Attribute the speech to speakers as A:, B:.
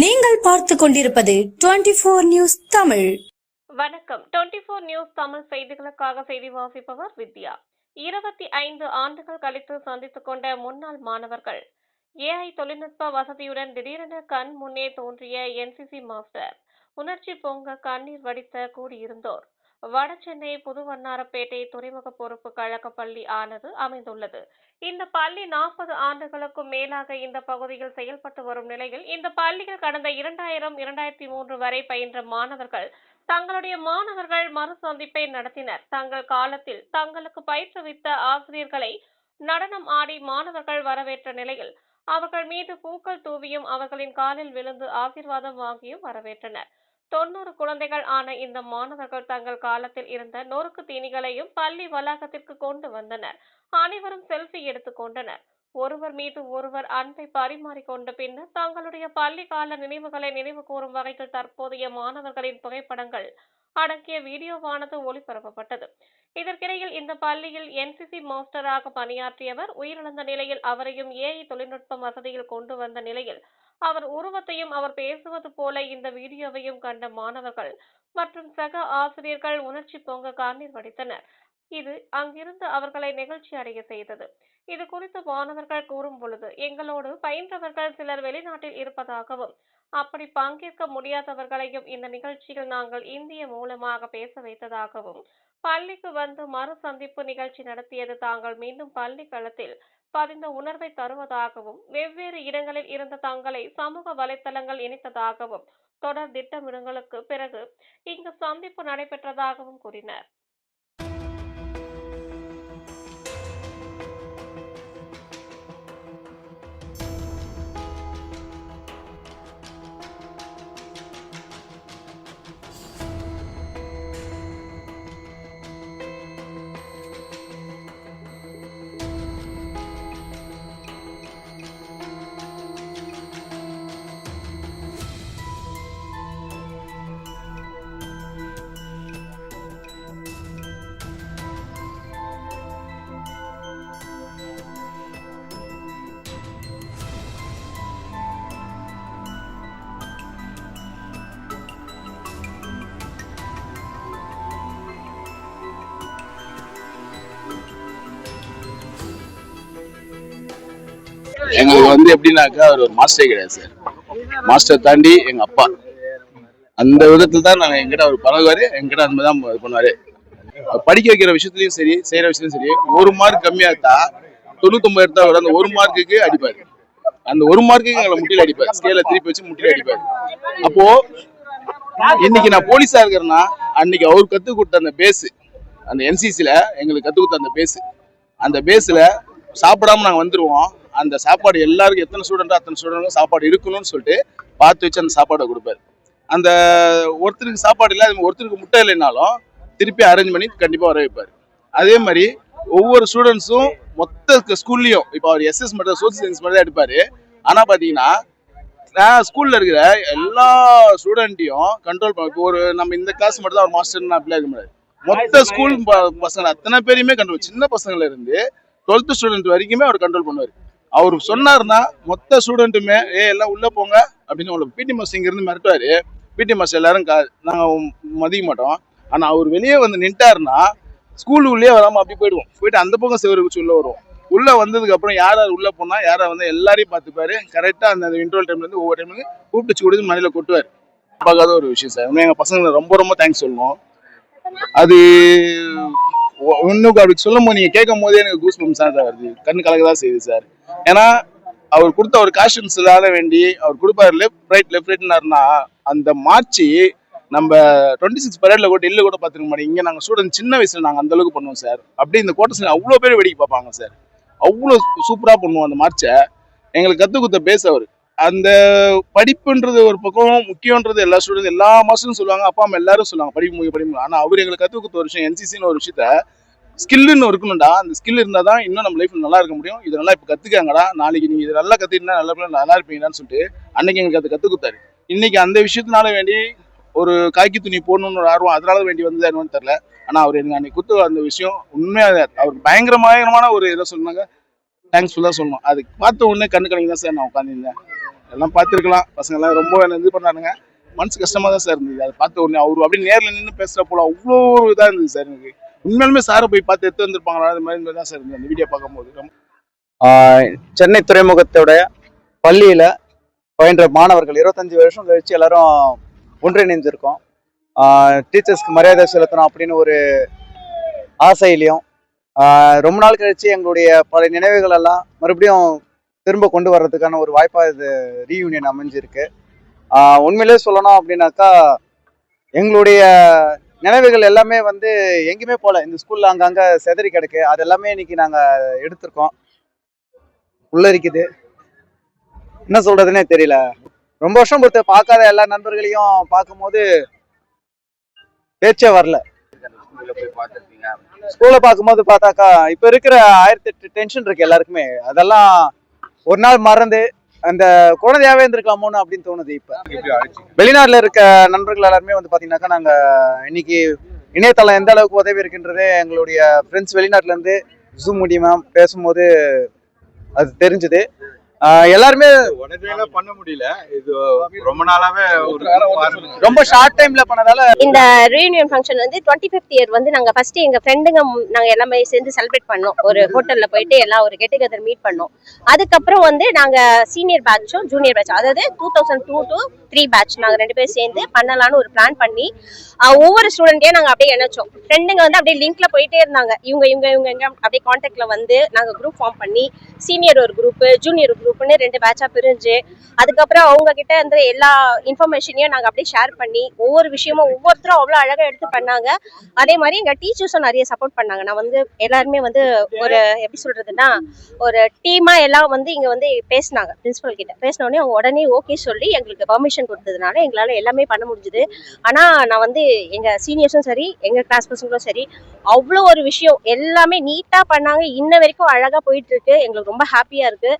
A: நீங்கள் பார்த்து கொண்டிருப்பது டுவெண்டி போர் நியூஸ் தமிழ்.
B: வணக்கம். டுவெண்டி ஃபோர் நியூஸ் தமிழ் செய்திகளுக்காக செய்தி வாசிப்பவர் வித்யா. இருபத்தி ஐந்து ஆண்டுகள் கழித்து சந்தித்துக் கொண்ட முன்னாள் மாணவர்கள் ஏஐ தொழில்நுட்ப வசதியுடன் திடீரென கண் முன்னே தோன்றிய என்சிசி மாஸ்டர் உணர்ச்சி பொங்க கண்ணீர் வடித்த கூடியிருந்தோர். வடசென்னை புதுவண்ணாரப்பேட்டை துறைமுக பொறுப்பு கழக பள்ளி ஆனது அமைந்துள்ளது. இந்த பள்ளி நாற்பது ஆண்டுகளுக்கும் மேலாக இந்த பகுதியில் செயல்பட்டு வரும் நிலையில் இந்த பள்ளியில் கடந்த இரண்டாயிரம் இரண்டாயிரத்தி மூன்று வரை பயின்ற மாணவர்கள் தங்களுடைய மாணவர்கள் மறு சந்திப்பை நடத்தினர். தங்கள் காலத்தில் தங்களுக்கு பயிற்றுவித்த ஆசிரியர்களை நடனம் ஆடி மாணவர்கள் வரவேற்ற நிலையில் அவர்கள் மீது பூக்கள் தூவியும் அவர்களின் காலில் விழுந்து ஆசீர்வாதம் வாங்கியும் வரவேற்றனர். தொண்ணூறு குழந்தைகள் ஆன இந்த மாணவர்கள் தங்கள் காலத்தில் இருந்த நொறுக்கு தீனிகளையும் பள்ளி வளாகத்திற்கு கொண்டு வந்தனர். அனைவரும் செல்ஃபி எடுத்துக்கொண்டனர் ஒருவர் மீது ஒருவர் அன்பை பரிமாறிக்கொண்ட பின்னர் தங்களுடைய பள்ளி கால நினைவுகளை நினைவு கூறும் வகையில் தற்போதைய மாணவர்களின் புகைப்படங்கள் அடங்கிய வீடியோவானது ஒளிபரப்பப்பட்டது. இதற்கிடையில் இந்த பள்ளியில் என்சிசி மாஸ்டராக பணியாற்றியவர் உயிரிழந்த நிலையில் அவரையும் ஏஐ தொழில்நுட்பம் வசதியில் கொண்டு வந்த நிலையில் அவர் உருவத்தையும் அவர் பேசுவது போல இந்த வீடியோவையும் கண்ட மாணவர்கள் மற்றும் சக ஆசிரியர்கள் உணர்ச்சி பொங்க கண்ணீர் வடித்தனர். இது அங்கிருந்து அவர்களை நெகிழ்ச்சி அடைய செய்தது. இது குறித்து மாணவர்கள் கூறும் பொழுது எங்களோடு பயின்றவர்கள் சிலர் வெளிநாட்டில் இருப்பதாகவும் அப்படி பங்கேற்க முடியாதவர்களையும் இந்த நிகழ்ச்சியில் நாங்கள் இந்திய மூலமாக பேச வைத்ததாகவும் பள்ளிக்கு வந்து மறு சந்திப்பு நிகழ்ச்சி நடத்தியது தாங்கள் மீண்டும் பள்ளி களத்தில் பதிந்த உணர்வை தருவதாகவும் வெவ்வேறு இடங்களில் இருந்த தங்களை சமூக வலைத்தளங்கள் இணைத்ததாகவும் தொடர் திட்டமிடங்களுக்கு பிறகு இங்கு சந்திப்பு நடைபெற்றதாகவும் கூறினர்.
C: எங்களுக்கு வந்து எப்படின்னாக்கா அவர் ஒரு மாஸ்டரே கிடையாது சார். மாஸ்டர் தாண்டி எங்க அப்பா. அந்த விதத்துல தான் நாங்க எங்கிட்ட அவர் பழகுவாரு எங்கிட்ட அந்த மாதிரி தான் இது பண்ணுவாரு. அவர் படிக்க வைக்கிற விஷயத்துலயும் சரி செய்யற விஷயத்துலயும் சரி ஒரு மார்க் கம்மியா இருந்தா தொண்ணூத்தொன்பது எடுத்தா அவர் அந்த ஒரு மார்க்குக்கு அடிப்பாரு. அந்த ஒரு மார்க்குக்கு எங்களை முட்டில அடிப்பார். ஸ்கேல திருப்பி வச்சு முட்டில அடிப்பாரு. அப்போ இன்னைக்கு நான் போலீஸா இருக்கிறேன்னா அன்னைக்கு அவர் கத்து கொடுத்த அந்த பேஸ் அந்த என்சிசில எங்களுக்கு கத்து கொடுத்த அந்த பேஸ் அந்த பேஸ்ல சாப்பிடாம நாங்க வந்துருவோம். அந்த சாப்பாடு எல்லாருக்கும் எத்தனை ஸ்டூடெண்டோ அத்தனை ஸ்டூடெண்ட் சாப்பாடு இருக்கணும்னு சொல்லிட்டு பார்த்து வச்சு அந்த சாப்பாடை கொடுப்பாரு. அந்த ஒருத்தருக்கு சாப்பாடு இல்லை ஒருத்தருக்கு முட்டை இல்லைனாலும் திருப்பி அரேஞ்ச் பண்ணி கண்டிப்பாக வர வைப்பார். அதே மாதிரி ஒவ்வொரு ஸ்டூடெண்ட்ஸும் மொத்த ஸ்கூல்லையும் இப்போ அவர் எஸ்எஸ் மட்டும் சோசியல் சயின்ஸ் மட்டும் தான் எடுப்பார். ஆனால் பார்த்தீங்கன்னா நான் ஸ்கூலில் இருக்கிற எல்லா ஸ்டூடெண்ட்டையும் கண்ட்ரோல் பண்ண இப்போ ஒரு நம்ம இந்த கிளாஸ் மட்டும் தான் ஒரு மாஸ்டர் அப்படிலாம் இருக்க முடியாது. மொத்த ஸ்கூல் பசங்க அத்தனை பேரையுமே கண்ட்ரோல் சின்ன பசங்கள்ல இருந்து டுவெல்த் ஸ்டூடெண்ட் வரைக்குமே அவர் கண்ட்ரோல் பண்ணுவார். அவர் சொன்னாருன்னா மொத்த ஸ்டூடெண்ட்டுமே ஏ எல்லாம் உள்ளே போங்க அப்படின்னு உங்களுக்கு பிடி மாஸ் இங்கேருந்து மிரட்டுவார். பிடி மாஸ்டர் எல்லாரும் கா நாங்கள் மதிக்க மாட்டோம். ஆனால் அவர் வெளியே வந்து நின்ட்டாருன்னா ஸ்கூல் உள்ளே வராமல் அப்படி போயிடுவோம். போயிட்டு அந்த பக்கம் செவரு வச்சு உள்ளே வருவோம். உள்ளே வந்ததுக்கப்புறம் யார் யார் உள்ளே போனால் யாரை வந்து எல்லாரையும் பார்த்துப்பாரு. கரெக்டாக அந்த இன்டர்வல் டைம்லேருந்து ஒவ்வொரு டைம்ல கூப்பிட்டு கொடுத்து மணியில கொட்டுவார். பார்க்காத ஒரு விஷயம் சார். இன்னும் எங்கள் பசங்களை ரொம்ப ரொம்ப தேங்க்ஸ் சொல்லணும் அது ஒன்றுக்கு அப்படி சொல்லும் போது நீங்கள் கேட்கும் போதே எனக்கு கூஸ் பம்ஸ் தான் வருது. கண்ணு கலக்க தான் செய்யுது சார். ஏன்னா அவர் கொடுத்த ஒரு காஷன்ஸ் இல்லாத வேண்டி அவர் கொடுப்பாரு லெஃப்ட் ரைட் லெஃப்ட் ரைட்னாருன்னா அந்த மார்ச் நம்ம டுவெண்ட்டி சிக்ஸ் பரேட்ல கூட டெல்லியில் கூட பார்த்துருக்க மாட்டோம் இங்கே நாங்கள் ஸ்டூடெண்ட் சின்ன வயசுல நாங்கள் அந்த அளவுக்கு பண்ணுவோம் சார். அப்படியே இந்த கோட்டர்ஸ் அவ்வளோ பேர் வேடிக்கை பார்ப்பாங்க சார். அவ்வளோ சூப்பராக பண்ணுவோம் அந்த மார்ச்சை எங்களுக்கு கற்றுக் கொடுத்த பேஸ் அவர். அந்த படிப்புன்றது ஒரு பக்கம் முக்கியன்றது எல்லா ஸ்டூடெண்ட் எல்லா மாஸ்டரும் சொல்லுவாங்க அப்பா அம்மா எல்லாரும் சொல்லுவாங்க படிப்பு முக்கிய படிப்பு ஆனால் அவர் எங்களுக்கு கற்றுக் கொடுத்த ஒரு விஷயம் என்சிசின்னு ஒரு விஷயத்த ஸ்கில்லுன்னு இருக்கணும்டா. அந்த ஸ்கில் இருந்தால் தான் இன்னும் நம்ம லைஃப்ல நல்லா இருக்க முடியும். இது நல்லா இப்போ கற்றுக்காங்கடா நாளைக்கு நீங்கள் இது நல்லா கற்றுக்கிட்டா நல்லா நல்லா இருப்பீங்கன்னு சொல்லிட்டு அன்னைக்கு எங்களுக்கு அதை கற்றுக் கொடுத்தாரு. இன்னைக்கு அந்த விஷயத்தினால வேண்டி ஒரு காக்கி துணி போடணும்னு ஒரு ஆர்வம் அதனால வேண்டி வந்தது என்னன்னு தெரியல. ஆனா அவர் எனக்கு அன்னைக்கு கொடுத்த அந்த விஷயம் உண்மையா அவர் பயங்கர பயங்கரமான ஒரு இதை சொன்னாங்க. தேங்க்ஸ்ஃபுல்லாக சொல்லணும். அது பார்த்த உடனே கண்ணு கணக்கு தான் சார் நான் உட்காந்துருந்தேன் எல்லாம் பார்த்துருக்கலாம். பசங்க எல்லாம் ரொம்ப என்ன இது பண்ணானுங்க. மனசு கஷ்டமா தான் சார் இருந்தது. அதை பார்த்த உடனே அவர் அப்படியே நேர்ல நின்று பேசுற போல அவ்வளோ ஒரு இதா இருந்தது சார் எனக்கு. உண்மையிலுமே சாரை போய் பார்த்து எடுத்து வந்திருப்பாங்களா? அது மாதிரி தான் சார் இருந்தது அந்த வீடியோ பார்க்கும்போது
D: சென்னை துறைமுகத்தோட பள்ளியில் பயின்ற மாணவர்கள் இருபத்தஞ்சி வருஷம் கழிச்சு எல்லாரும் ஒன்றிணைஞ்சிருக்கோம் டீச்சர்ஸ்க்கு மரியாதை செலுத்தணும் அப்படின்னு ஒரு ஆசையிலையும் ரொம்ப நாள் கழிச்சு எங்களுடைய பல நினைவுகள் எல்லாம் மறுபடியும் திரும்ப கொண்டு வர்றதுக்கான ஒரு வாய்ப்பாக இது ரீயூனியன் அமைஞ்சிருக்கு. உண்மையிலே சொல்லணும் அப்படின்னாக்கா எங்களுடைய நினைவுகள் எல்லாமே வந்து எங்கேயுமே போல. இந்த ஸ்கூல்ல அங்கங்க செதறி கிடக்கு. அது எல்லாமே இன்னைக்கு நாங்க எடுத்திருக்கோம். உள்ளரிக்குது என்ன சொல்றதுன்னே தெரியல. ரொம்ப வருஷம் பொறுத்த பார்க்காத எல்லா நண்பர்களையும் பார்க்கும்போது பேச்சே வரல. ஸ்கூல்ல பார்க்கும்போது பார்த்தாக்கா இப்போ இருக்கிற ஆயிரத்தி எட்டு டென்ஷன் இருக்கு எல்லாருக்குமே. அதெல்லாம் ஒரு நாள் மறந்து அந்த குழந்தையாவே இருந்திருக்கலாமோன்னு அப்படின்னு தோணுது இப்ப. வெளிநாட்டுல இருக்க நண்பர்கள் எல்லாருமே வந்து பாத்தீங்கன்னாக்கா நாங்க இன்னைக்கு இணையதளம் எந்த அளவுக்கு உதவி இருக்குன்றதே எங்களுடைய ஃப்ரெண்ட்ஸ் வெளிநாட்டுல இருந்து ஜூம் மூலியமா பேசும்போது அது தெரிஞ்சுது. எல்லாருமே
E: உடனே பண்ண முடியல. இது ரொம்ப நாளாவே ஒரு
D: ரொம்ப ஷார்ட் டைம்ல பண்ணதால
F: இந்த ரீயூனியன் ஃபங்க்ஷன் வந்து டுவெண்ட்டி ஃபிஃப்த் இயர் வந்து நாங்கள் ஃபர்ஸ்ட் எங்கள் ஃப்ரெண்டுங்க நாங்கள் எல்லாமே சேர்ந்து செலிப்ரேட் பண்ணோம். ஒரு ஹோட்டலில் போயிட்டு எல்லாம் ஒரு கெட் டுகெதர் மீட் பண்ணோம். அதுக்கப்புறம் வந்து நாங்கள் சீனியர் பேட்சும் ஜூனியர் பேட்ச் அதாவது two thousand two to three batch நாங்கள் ரெண்டு பேரும் சேர்ந்து பண்ணலான்னு ஒரு பிளான் பண்ணி ஒவ்வொரு ஸ்டூடெண்ட்டையும் நாங்கள் அப்படியே இணைச்சோம். ஃப்ரெண்டுங்க வந்து அப்படியே லிங்க்ல போயிட்டே இருந்தாங்க. இவங்க இவங்க இவங்க எங்க அப்படியே காண்டாக்ட்ல வந்து நாங்கள் குரூப் ஃபார்ம் பண்ணி சீனியர் ஒரு குரூப் ஜூனியர் குரூப்னு ரெண்டு பேட்சா பிரிஞ்சு அதுக்கப்புறம் அவங்க கிட்ட இருந்த எல்லா இன்ஃபர்மேஷனையும் நாங்கள் அப்படியே ஷேர் பண்ணி ஒவ்வொரு விஷயமும் ஒவ்வொருத்தரும் அவ்வளோ அழகாக எடுத்து பண்ணாங்க. அதே மாதிரி எங்கள் டீச்சர்ஸும் நிறைய சப்போர்ட் பண்ணாங்க. நான் வந்து எல்லாருமே வந்து ஒரு எப்படி சொல்றதுன்னா ஒரு டீமா எல்லாம் வந்து இங்க வந்து பேசினாங்க. பிரின்சிபல் கிட்ட. பேசினோடனே அவங்க உடனே ஓகே சொல்லி எங்களுக்கு பர்மிஷன் கொடுத்ததுனால எங்களால எல்லாமே பண்ண முடிஞ்சுது. ஆனா நான் வந்து எங்க சீனியர்ஸும் சரி எங்க கிளாஸ் பசங்களும் சரி அவ்வளோ ஒரு விஷயம் எல்லாமே நீட்டா பண்ணாங்க. இன்ன வரைக்கும் அழகா போயிட்டு இருக்கு. எங்களுக்கு ரொம்ப ஹாப்பியா இருக்கு.